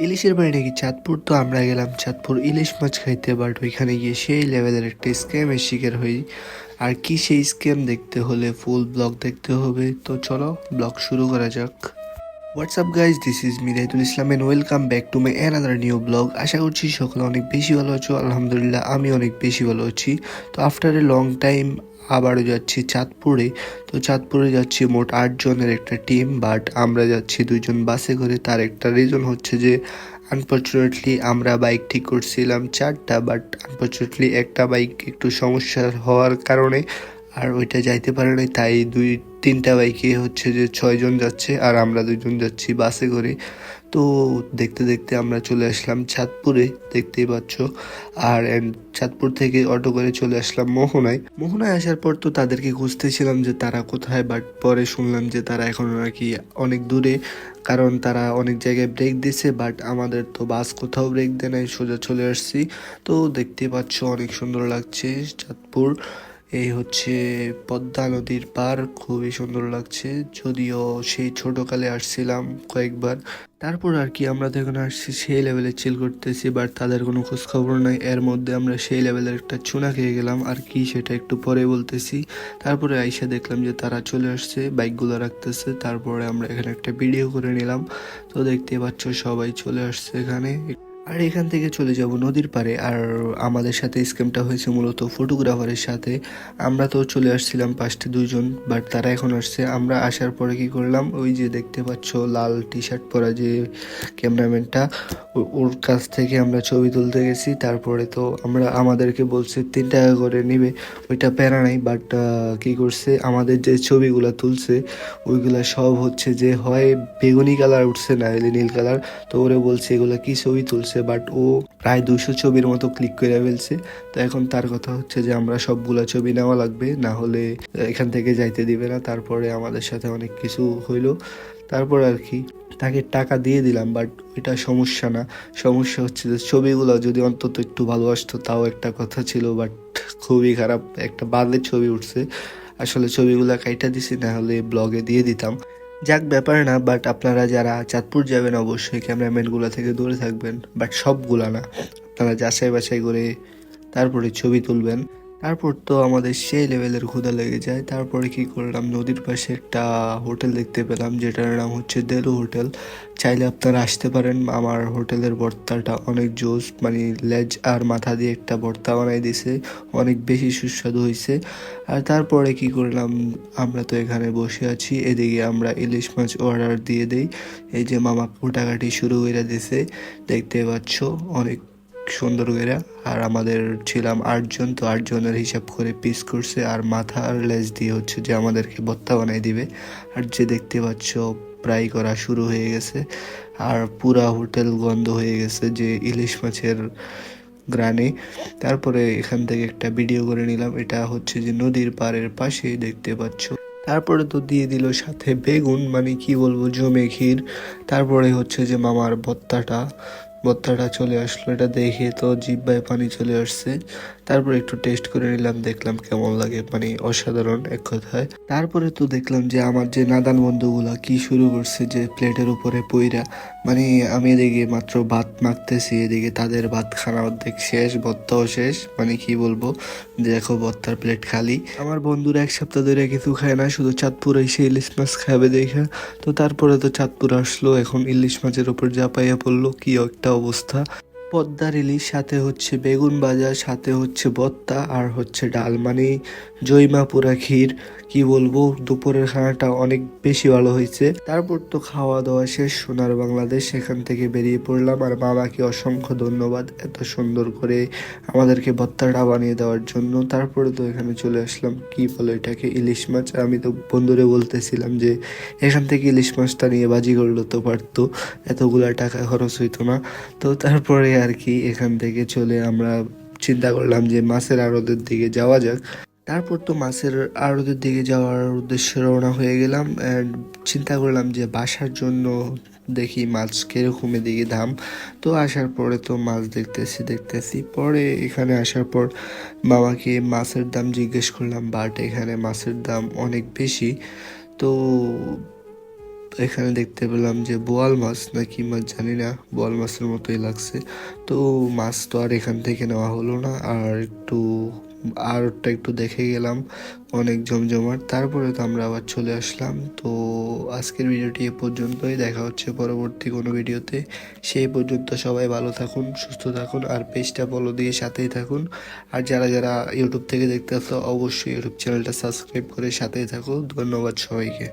ইলিশের বাড়ি নাকি চাঁদপুর? তো আমরা গেলাম চাঁদপুর ইলিশ মাছ খাইতে বাট ওইখানে গিয়ে সেই লেভেলের একটা স্ক্যামের শিকার হই। আর কি সেই স্ক্যাম দেখতে হলে ফুল ব্লগ দেখতে হবে। তো চলো ব্লগ শুরু করা যাক। What's up guys this is Miraitul Islam and welcome back to my another new blog আশা করছি সকলে অনেক বেশি ভালো আছো। আলহামদুলিল্লাহ, আমি অনেক বেশি ভালো আছি। তো আফটার এ লং টাইম আবারও যাচ্ছি চাঁদপুরে। তো চাঁদপুরে যাচ্ছি মোট আটজনের একটা টিম বাট আমরা যাচ্ছি দুজন বাসে করে। তার একটা রিজন হচ্ছে যে আনফর্চুনেটলি আমরা বাইক ঠিক করছিলাম চারটা বাট আনফর্চুনেটলি একটা বাইক একটু সমস্যা হওয়ার কারণে আর ওইটা যাইতে পারে নাই। তাই দুই, তিনটা বাইকে হচ্ছে যে ছয়জন যাচ্ছে আর আমরা দুজন যাচ্ছি বাসে করে। তো দেখতে দেখতে আমরা চলে আসলাম চাঁদপুরে, দেখতেই পাচ্ছ। আর চাঁদপুর থেকে অটো করে চলে আসলাম মোহনায়। মোহনায় আসার পর তো তাদেরকে খুঁজতেছিলাম যে তারা কোথায়, বাট পরে শুনলাম যে তারা এখন নাকি অনেক দূরে, কারণ তারা অনেক জায়গায় ব্রেক দিছে বাট আমাদের তো বাস কোথাও ব্রেক দেয় নাই, সোজা চলে আসছি। তো দেখতে পাচ্ছ অনেক সুন্দর লাগছে চাঁদপুর। এই হচ্ছে পদ্মা নদীর পার, খুবই সুন্দর লাগছে। যদিও সেই ছোটকালে আসছিলাম কয়েকবার। তারপর আর কি আমরা তো এখানে আসছি সেই লেভেলে চিল করতেছি বাট তাদের কোনো খোঁজখবর নাই। এর মধ্যে আমরা সেই লেভেলের একটা চুনা খেয়ে গেলাম। আর কি সেটা একটু পরে বলতেছি। তারপরে আইসা দেখলাম যে তারা চলে আসছে বাইকগুলো রাখতেছে। তারপরে আমরা এখানে একটা ভিডিও করে নিলাম। তো দেখতে পাচ্ছ সবাই চলে আসছে এখানে। আর এখান থেকে চলে যাব নদীর পাড়ে, আর আমাদের সাথে স্ক্যামটা হয়েছে মূলত ফটোগ্রাফারের সাথে। আমরা তো চলে আসছিলাম পাঁচটা দুইজন বাট তারা এখন আসছে। আমরা আসার পরে কি করলাম, ওই যে দেখতে পাচ্ছ লাল টি শার্ট পরা যে ক্যামেরাম্যানটা ওর কাছ থেকে আমরা ছবি তুলতে গেছি। তারপরে তো আমরা আমাদেরকে বলছে, তিন টাকা করে নিবে। ওইটা প্যারা নাই বাট কি করছে, আমাদের যে ছবিগুলো তুলছে, ওইগুলা সব হচ্ছে যে হয় বেগুনি কালার, উঠছে না নীল কালার। তো ওরে বলছে, এগুলা কি ছবি তুলছে? বাট ও প্রায় দুশো ছবির মতো ক্লিক করে ফেলছে। তো এখন তার কথা হচ্ছে যে, আমরা সবগুলা ছবি নেওয়া লাগবে, না হলে এখান থেকে যাইতে দিবে না। তারপরে আমাদের সাথে অনেক কিছু হইল। তারপর আর কি, তাকে টাকা দিয়ে দিলাম বাট এটা সমস্যা না। সমস্যা হচ্ছে যে, ছবিগুলো যদি অন্তত একটু ভালো আসতো তাও একটা কথা ছিল বাট খুবই খারাপ। একটা বাজে ছবি উঠছে। আসলে ছবিগুলো কাইটা দিছি, না হলে ব্লগে দিয়ে দিতাম। যাক, ব্যাপার না বাট আপনারা যারা চাঁদপুর যাবেন অবশ্যই ক্যামেরাম্যানগুলো থেকে দূরে থাকবেন বাট সবগুলা না। আপনারা যাচাই বাছাই করে তারপরে ছবি তুলবেন। তারপর তো আমাদের সেই লেভেলের ক্ষুধা লেগে যায়। তারপরে কি করলাম? নদীর পাশে একটা হোটেল দেখতে পেলাম, যেটার নাম হচ্ছে দেলু হোটেল। চাইলে আপনারা আসতে পারেন। আমার হোটেলের ভর্তাটা অনেক জোস মানে লেজ আর মাথা দিয়ে একটা ভর্তা বানাই দিছে। অনেক বেশি সুস্বাদু হয়েছে আর তারপরে কি করলাম? আমরা তো এখানে বসে আছি। এদিকে আমরা ইলিশ মাছ অর্ডার দিয়ে দেই। এই যে মামা কুটাকাটি শুরু করে দিছে। দেখতে পাচ্ছ, অনেক সুন্দর করে আর আমাদের ছিলাম আটজন, তো আটজনের হিসাব করে পিস করছে। আর মাথা আর লেজ দিয়ে হচ্ছে যে আমাদেরকে ভর্তা বানাই দিবে। আর যে দেখতে পাচ্ছ, প্রায় করা শুরু হয়ে গেছে। আর পুরা হোটেল গন্ধ হয়ে গেছে যে ইলিশ মাছের গ্রানে। তারপরে এখান থেকে একটা ভিডিও করে নিলাম। এটা হচ্ছে যে নদীর পাড়ের পাশেই দেখতে পাচ্ছ। তারপরে তো দিয়ে দিল সাথে বেগুন মানে কি বলব, জমে ক্ষীর। তারপরে হচ্ছে যে মামার ভত্তাটা ভত্তাটা চলে আসলো এটা দেখে তো জিব্বায় পানি চলে আসছে। তারপরে একটু টেস্ট করে নিলাম, দেখলাম কেমন লাগে মানে অসাধারণ এক কথায়। তারপরে তো দেখলাম যে আমার যে নাদান বন্ধুগুলা কি শুরু করছে যে প্লেটের উপরে পইরা মানে আমি এদিকে মাত্র ভাত মাখতেছি, এদিকে তাদের ভাত খানা অর্ধেক শেষ, ভত্তাও শেষ মানে কি বলব, দেখো ভত্তার প্লেট খালি। আমার বন্ধুরা এক সপ্তাহ ধরে কিছু খায় না, শুধু চাঁদপুর এসে ইলিশ মাছ খাবে দেখা। তো তারপরে তো চাঁদপুর আসলো, এখন ইলিশ মাছের ওপর জাপাইয়া পড়ল, কি একটা অবস্থা। পদ্মার ইলিশ সাথে হচ্ছে বেগুন ভাজা সাথে হচ্ছে ভত্তা আর হচ্ছে ডাল। মানে জৈমা পুরা ক্ষীর, কি বলব, দুপুরের খানাটা অনেক বেশি ভালো হয়েছে। তারপর তো খাওয়া দাওয়া শেষ, সোনার বাংলাদেশ, সেখান থেকে বেরিয়ে পড়লাম। আর বাবাকে অসংখ্য ধন্যবাদ এত সুন্দর করে আমাদেরকে ভত্তাটা বানিয়ে দেওয়ার জন্য। তারপরে তো এখানে চলে আসলাম। কি বলো এটাকে? ইলিশ মাছ। আমি তো বন্ধুরে বলতেছিলাম যে, এখান থেকে ইলিশ মাছটা নিয়ে বাজি করল তো পারতো। এতগুলা টাকা খরচ হইতো না। তো তারপরে আর কি এখান থেকে চলে আমরা চিন্তা করলাম যে মাছের আড়তের দিকে যাওয়া যাক। তারপর তো মাছের আড়তের দিকে যাওয়ার উদ্দেশ্যে রওনা হয়ে গেলাম চিন্তা করলাম যে বাসার জন্য দেখি মাছ কীরকম এদিকে দাম। তো আসার পরে তো মাছ দেখতেছি দেখতেছি। পরে এখানে আসার পর বাবাকে মাছের দাম জিজ্ঞেস করলাম, বাট এখানে মাছের দাম অনেক বেশি। তো এখানে দেখতে পেলাম যে বোয়াল মাছ না কি মাছ জানি না, বোয়াল মাছের মতোই লাগছে। তো মাছ তো আর এখান থেকে নেওয়া হলো না, আর একটু, আর ওটা একটু দেখে গেলাম অনেক জমজমাট। তারপরে তো আমরা আবার চলে আসলাম। তো আজকের ভিডিওটি এ পর্যন্তই, দেখা হচ্ছে পরবর্তী কোনো ভিডিওতে। সেই পর্যন্ত সবাই ভালো থাকুন, সুস্থ থাকুন, আর পেজটা ফলো দিয়ে সাথেই থাকুন। আর যারা যারা ইউটিউব থেকে দেখতে আসো, অবশ্যই ইউটিউব চ্যানেলটা সাবস্ক্রাইব করে সাথেই থাকুন ধন্যবাদ সবাইকে।